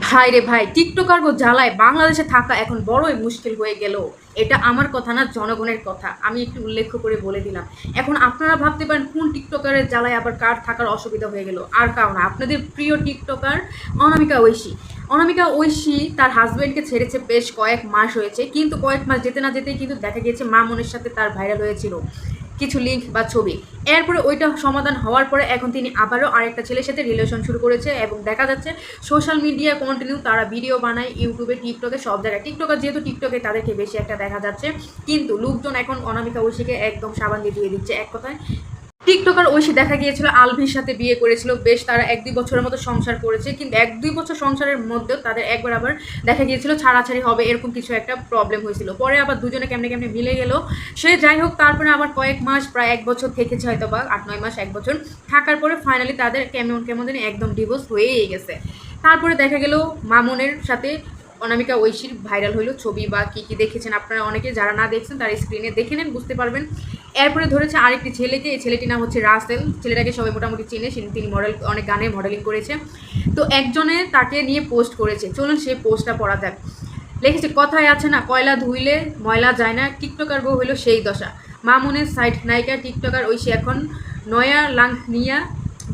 ভাই রে ভাই টিকটকার গো জ্বালায়, বাংলাদেশে থাকা এখন বড়ই মুশকিল হয়ে গেল। এটা আমার কথা না, জনগণের কথা। আমি একটু উল্লেখ করে বলে দিলাম। এখন আপনারা ভাবতে পারেন, কোন টিকটকারের জ্বালায় আবার কার থাকার অসুবিধা হয়ে গেল? আর কারণ আপনাদের প্রিয় টিকটকার অনামিকা ঐশী। অনামিকা ঐশী তার হাজব্যান্ডকে ছেড়েছে বেশ কয়েক মাস হয়েছে, কিন্তু কয়েক মাস যেতে না যেতেই কিন্তু দেখা গিয়েছে মামনের সাথে তার ভাইরাল হয়েছিল। কিছু লিঙ্ক বা ছবি। এরপরে ওইটা সমাধান হওয়ার পরে এখন তিনি আবারও আরেকটা ছেলের সাথে রিলেশন শুরু করেছে এবং দেখা যাচ্ছে সোশ্যাল মিডিয়া কন্টিনিউ তারা ভিডিও বানায়, ইউটিউবে টিকটকে সব জায়গায়। টিকটকে যেহেতু টিকটকে তাদেরকে বেশি একটা দেখা যাচ্ছে, কিন্তু লোকজন এখন অনামিকা ঐশীকে একদম সাবান দিয়ে দিয়ে দিচ্ছে এক কথায়। টিকটকার ঐশী দেখা গিয়েছিল, আলভির সাথে বিয়ে করেছিল। বেশ তারা এক দুই বছরের মতো সংসার করেছে, কিন্তু এক দুই বছর সংসারের মধ্যেও তাদের একবার আবার দেখা গিয়েছিল, ছাড়াছাড়ি হবে, এরকম কিছু একটা প্রবলেম হয়েছিল। পরে আবার দুজনে কেমনে কেমনে মিলে গেল। সে যাই হোক, তারপরে আবার কয়েক মাস, প্রায় এক বছর থেকেছে হয়তো বা আট, নয় মাস, এক বছর। থাকার পরে ফাইনালি তাদের কেমন কেমন দিনে একদম ডিভোর্স হয়েই গেছে। তারপরে দেখা গেল মামুনের সাথে অনামিকা ঐশীর ভাইরাল হইল ছবি বা কী কী দেখেছেন, আপনারা অনেকে যারা না দেখছেন তারা স্ক্রিনে দেখে নেন, বুঝতে পারবেন। এরপরে ধরেছে আরেকটি ছেলেকে, এই ছেলেটির নাম হচ্ছে রাসেল। ছেলেটাকে সবাই মোটামুটি চিনে তিনি মডেল অনেক গানে মডেলিং করেছে। তো একজনে তাকে নিয়ে পোস্ট করেছে। চলুন সেই পোস্টটা পড়া যাক। লিখেছে, কথায় আছে না, কয়লা ধুইলে ময়লা যায় না, টিকটকার বউ হইল সেই দশা। মামুনের সাইড নায়িকা, টিকটকার ঐশী এখন নয়া লাং নিয়া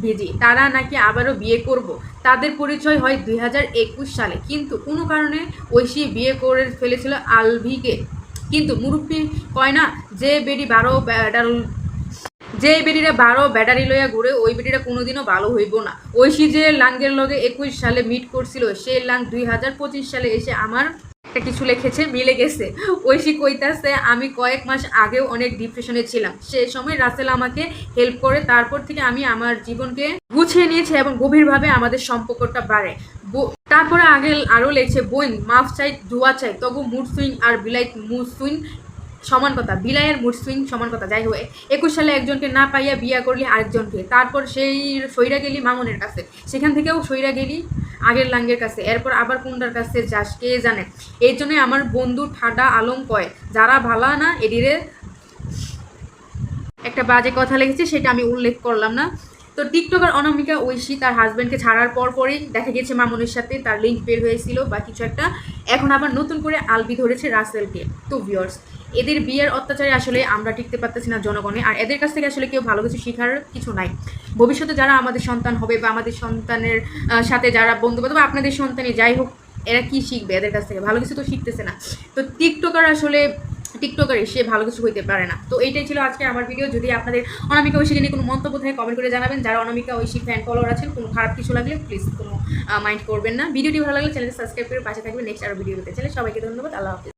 ভিজি তারা নাকি আবারও বিয়ে করব। তাদের পরিচয় হয় দুই হাজার একুশ সালে। কিন্তু কোনো কারণে ঐশী বিয়ে করে ফেলেছিল আলভিকে। কিন্তু মুরব্বী কয় না, যে বেডি বারো ব্যাডাল যে বেডিটা বারো ব্যাটারি লইয়া ঘুরে, ওই বেডিরা কোনোদিনও ভালো হইব না। ঐশী যে লাঙ্গের লগে একুশ সালে মিট করছিল সেই লাং দুই হাজার পঁচিশ সালে এসে আমার একটা কিছু লিখেছে, মিলে গেছে। ঐশী কইতাছে, আমি কয়েক মাস আগেও অনেক ডিপ্রেশনে ছিলাম। সে সময় রাসেল আমাকে হেল্প করে, তারপর থেকে আমি আমার জীবনকে গুছিয়ে নিয়েছি এবং গভীরভাবে আমাদের সম্পর্কটা বাড়ে। তারপরে আগে আরও লেগছে বইন মাফ চাই দোয়া চাই, তবু মুড সুইং আর বিলাই মুড সুইং সমান কথা, বিলাইয়ের মুড সুইং সমান কথা, যাই হোক একুশ সালে একজনকে না পাইয়া বিয়া করলি আরেকজনকে, তারপর সেই সৈরা গেলি মামুনের কাছে, সেখান থেকেও সৈরা গেলি আগের লাঙ্গের কাছে, এরপর আবার কুন্ডার কাছে যাস, কে জানে? এই জন্যে আমার বন্ধু ঠাডা আলম কয়, যারা ভালা না এডিরে একটা বাজে কথা লিখেছে, সেটা আমি উল্লেখ করলাম না। তো টিকটকার অনামিকা ঐশী তার হাজব্যান্ডকে ছাড়ার পর পরেই দেখা গেছে মামুনের সাথে, তার লিঙ্ক বের হয়েছিল বা কিছু একটা। এখন আবার নতুন করে আলবি ধরেছে রাসেলকে। তো ভিউয়ার্স এদের বিয়ের অত্যাচারে আসলে আমরা টিকতে পারতেছি না জনগণে। আর এদের কাছ থেকে আসলে কেউ ভালো কিছু শেখার কিছু নাই। ভবিষ্যতে যারা আমাদের সন্তান হবে বা আমাদের সন্তানের সাথে যারা বন্ধু বান্ধব, আপনাদের সন্তানে যাই হোক, এরা কি শিখবে এদের কাছ থেকে? ভালো কিছু তো শিখতেছে না। তো টিকটকার আসলে টিকটকারে সে ভালো কিছু হইতে পারে না। তো এইটাই ছিল আজকে আমার ভিডিও যদি আপনাদের অনামিকা ঐশীকে নিয়ে কোনো মন্তব্য থাকে কমেন্ট করে জানাবেন। যারা অনামিকা ঐশী ফ্যান ফলোয়ার আছেন, কোনো খারাপ কিছু লাগলে প্লিজ কোনো মাইন্ড করবেন না। ভিডিওটি ভালো লাগলে চ্যানেলটি সাবস্ক্রাইব করে পাশে থাকবেন। নেক্সট আরও ভিডিও পেতে চাইলে সবাইকে ধন্যবাদ। আল্লাহ হাফিজ।